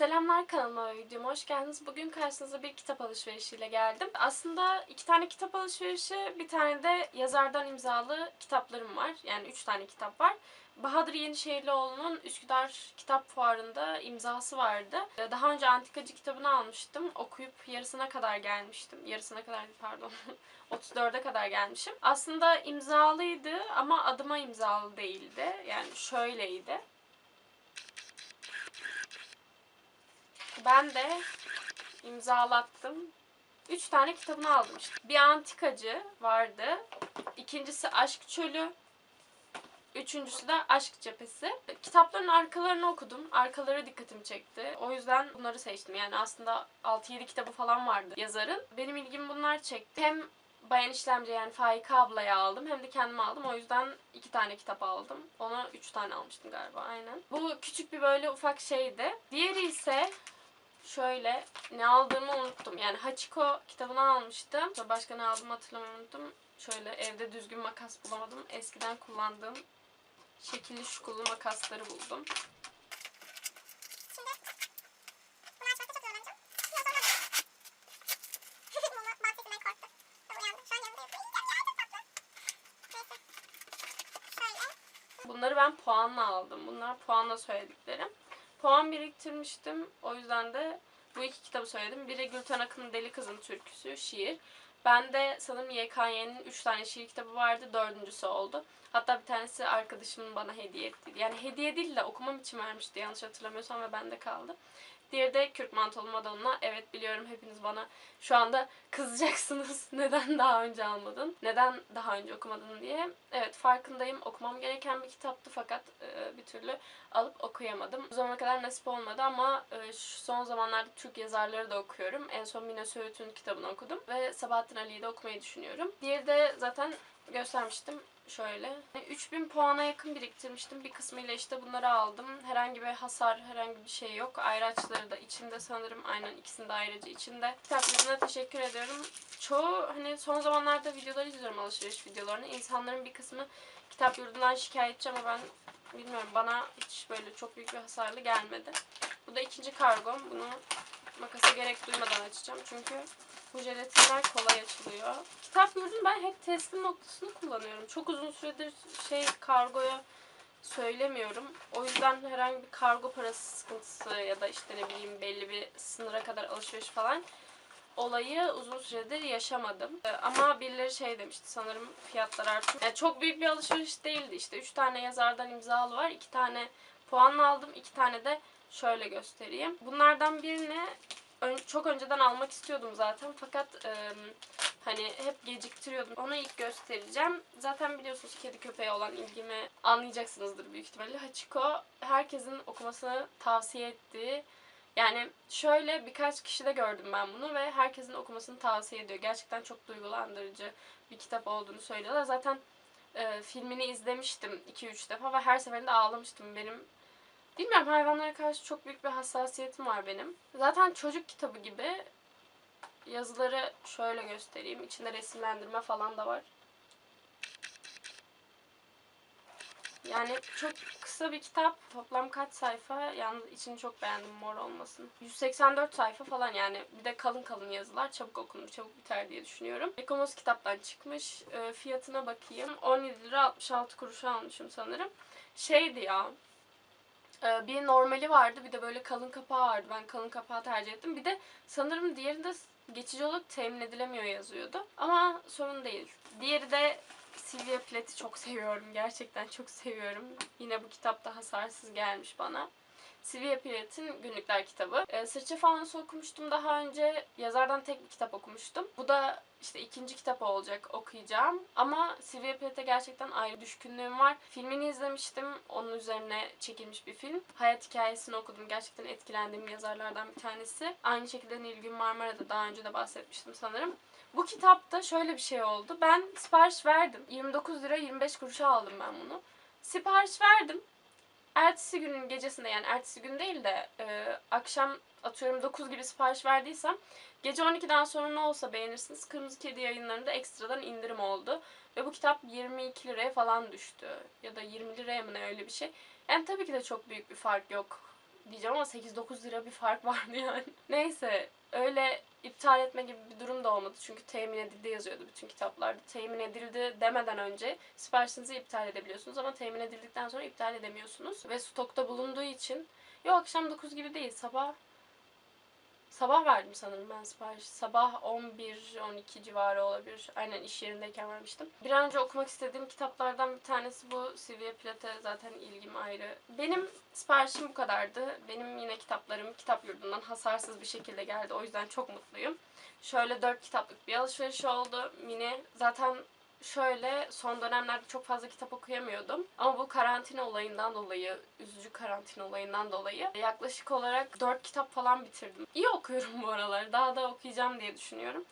Selamlar kanalıma videoma hoş geldiniz. Bugün karşınıza bir kitap alışverişiyle geldim. Aslında iki tane kitap alışverişi, bir tane de yazardan imzalı kitaplarım var. Yani üç tane kitap var. Bahadır Yenişehirlioğlu'nun Üsküdar Kitap Fuarı'nda imzası vardı. Daha önce Antikacı kitabını almıştım. Okuyup yarısına kadar gelmiştim. Yarısına kadar pardon. 34'e kadar gelmişim. Aslında imzalıydı ama adıma imzalı değildi. Yani şöyleydi. Ben de imzalattım. Üç tane kitabını aldım işte. Bir antikacı vardı. İkincisi Aşk Çölü. Üçüncüsü de Aşk Cephesi. Kitapların arkalarını okudum. Arkaları dikkatimi çekti. O yüzden bunları seçtim. Yani aslında 6-7 kitabı falan vardı yazarın. Benim ilgimi bunlar çekti. Hem Bayan İşlemci yani Faika ablaya aldım hem de kendime aldım. O yüzden iki tane kitap aldım. Ona üç tane almıştım galiba aynen. Bu küçük bir böyle ufak şeydi. Diğeri ise şöyle ne aldığımı unuttum. Yani Hachiko kitabını almıştım. Sonra başka ne aldığımı hatırlamayı unuttum. Şöyle evde düzgün makas bulamadım. Eskiden kullandığım şekilli şukullu makasları buldum. Bunları ben puanla aldım. Bunlar puanla söylediklerim. Puan biriktirmiştim. O yüzden de bu iki kitabı söyledim. Biri Gülten Akın'ın Deli Kızın Türküsü, şiir. Ben de sanırım YKY'nin 3 tane şiir kitabı vardı. Dördüncüsü oldu. Hatta bir tanesi arkadaşımın bana hediye etti. Yani hediye değil de okumam için vermişti yanlış hatırlamıyorsam ve bende kaldı. Diğeri de Kürk Mantolu Madonna. Evet biliyorum hepiniz bana şu anda kızacaksınız. Neden daha önce almadın? Neden daha önce okumadın diye. Evet farkındayım. Okumam gereken bir kitaptı fakat e, bir türlü alıp okuyamadım. Bu zamana kadar nasip olmadı ama e, şu son zamanlarda Türk yazarları da okuyorum. En son Mine Söğüt'ün kitabını okudum ve Sabahattin Ali'yi de okumayı düşünüyorum. Diğeri de zaten göstermiştim. Şöyle. 3000 puana yakın biriktirmiştim. Bir kısmıyla işte bunları aldım. Herhangi bir hasar, herhangi bir şey yok. Ayraçları da içinde sanırım. Aynen ikisinin de ayrıcı içinde. Kitap yüzüne teşekkür ediyorum. Çoğu hani son zamanlarda videolar izliyorum alışveriş videolarını. İnsanların bir kısmı kitap yurdundan şikayetçi ama ben bilmiyorum bana hiç böyle çok büyük bir hasarlı gelmedi. Bu da ikinci kargom. Bunu makasa gerek duymadan açacağım. Çünkü bu jelatinler kolay açılıyor. Kitap yurdum ben hep teslim noktasını kullanıyorum. Çok uzun süredir şey kargoya söylemiyorum. O yüzden herhangi bir kargo parası sıkıntısı ya da işte ne bileyim belli bir sınıra kadar alışveriş falan olayı uzun süredir yaşamadım. Ee, Ama birileri şey demişti sanırım fiyatlar artıyor. Yani çok büyük bir alışveriş değildi işte. 3 tane yazardan imzalı var. 2 tane puanla aldım. 2 tane de şöyle göstereyim. Bunlardan birini ön- çok önceden almak istiyordum zaten fakat e, hani hep geciktiriyordum. Onu ilk göstereceğim. Zaten biliyorsunuz kedi köpeğe olan ilgimi anlayacaksınızdır büyük ihtimalle. Hachiko herkesin okumasını tavsiye ettiği yani şöyle birkaç kişide gördüm ben bunu ve herkesin okumasını tavsiye ediyor. Gerçekten çok duygulandırıcı bir kitap olduğunu söylüyorlar. Zaten e, filmini izlemiştim 2-3 defa ve her seferinde ağlamıştım. Benim bilmiyorum hayvanlara karşı çok büyük bir hassasiyetim var benim. Zaten çocuk kitabı gibi yazıları şöyle göstereyim. İçinde resimlendirme falan da var. Yani çok kısa bir kitap. Toplam kaç sayfa? Yalnız içini çok beğendim mor olmasını. 184 sayfa falan yani. Bir de kalın kalın yazılar. Çabuk okunur, çabuk biter diye düşünüyorum. Ekomos kitaptan çıkmış. E, fiyatına bakayım. 17 lira 66 kuruşa almışım sanırım. Şeydi ya. E, bir normali vardı. Bir de böyle kalın kapağı vardı. Ben kalın kapağı tercih ettim. Bir de sanırım diğerinde geçici olarak temin edilemiyor yazıyordu. Ama sorun değil. Diğeri de Sylvia Plath'i çok seviyorum. Gerçekten çok seviyorum. Yine bu kitap da hasarsız gelmiş bana. Sylvia Plath'in günlükler kitabı. Ee, Sırça Faunus'u okumuştum daha önce. Yazardan tek bir kitap okumuştum. Bu da işte ikinci kitap olacak okuyacağım. Ama Sylvia Plath'e gerçekten ayrı düşkünlüğüm var. Filmini izlemiştim. Onun üzerine çekilmiş bir film. Hayat hikayesini okudum. Gerçekten etkilendiğim yazarlardan bir tanesi. Aynı şekilde Nilgün Marmara'da daha önce de bahsetmiştim sanırım. Bu kitapta şöyle bir şey oldu. Ben sipariş verdim. 29 lira 25 kuruşa aldım ben bunu. Sipariş verdim. Ertesi günün gecesinde yani ertesi gün değil de e, akşam atıyorum 9 gibi sipariş verdiysem gece 12'den sonra ne olsa beğenirsiniz. Kırmızı Kedi yayınlarında ekstradan indirim oldu. Ve bu kitap 22 liraya falan düştü. Ya da 20 liraya mı ne öyle bir şey. Yani tabii ki de çok büyük bir fark yok diyeceğim ama 8-9 lira bir fark vardı yani. Neyse öyle iptal etme gibi bir durum da olmadı. Çünkü temin edildi yazıyordu bütün kitaplarda. Temin edildi demeden önce siparişinizi iptal edebiliyorsunuz ama temin edildikten sonra iptal edemiyorsunuz. Ve stokta bulunduğu için yok akşam 9 gibi değil sabah Sabah verdim sanırım ben sipariş. Sabah 11-12 civarı olabilir. Aynen iş yerindeyken vermiştim. Bir an önce okumak istediğim kitaplardan bir tanesi bu. Sylvia Plath'e zaten ilgim ayrı. Benim siparişim bu kadardı. Benim yine kitaplarım kitap yurdundan hasarsız bir şekilde geldi. O yüzden çok mutluyum. Şöyle 4 kitaplık bir alışveriş oldu. Mini zaten şöyle son dönemlerde çok fazla kitap okuyamıyordum. Ama bu karantina olayından dolayı, üzücü karantina olayından dolayı yaklaşık olarak 4 kitap falan bitirdim. İyi okuyorum bu aralar. Daha da okuyacağım diye düşünüyorum.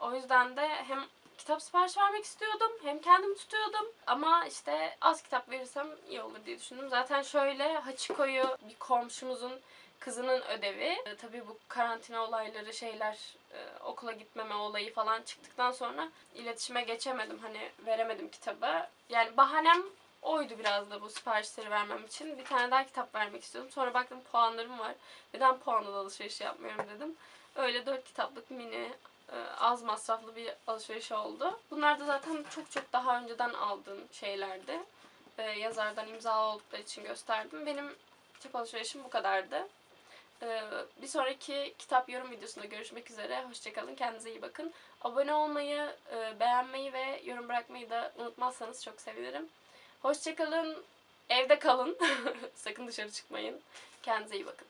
O yüzden de hem kitap sipariş vermek istiyordum hem kendim tutuyordum. Ama işte az kitap verirsem iyi olur diye düşündüm. Zaten şöyle Hachiko'yu bir komşumuzun kızının ödevi. E, tabii bu karantina olayları şeyler e, okula gitmeme olayı falan çıktıktan sonra iletişime geçemedim. Hani veremedim kitabı. Yani bahanem oydu biraz da bu siparişleri vermem için. Bir tane daha kitap vermek istiyordum. Sonra baktım puanlarım var. Neden puanla alışveriş yapmıyorum dedim. Öyle dört kitaplık mini az masraflı bir alışveriş oldu. Bunlar da zaten çok çok daha önceden aldığım şeylerdi. E, yazardan imza oldukları için gösterdim. Benim kitap alışverişim bu kadardı. Ee, bir sonraki kitap yorum videosunda görüşmek üzere. Hoşçakalın. Kendinize iyi bakın. Abone olmayı, e, beğenmeyi ve yorum bırakmayı da unutmazsanız çok sevinirim. Hoşçakalın. Evde kalın. Sakın dışarı çıkmayın. Kendinize iyi bakın.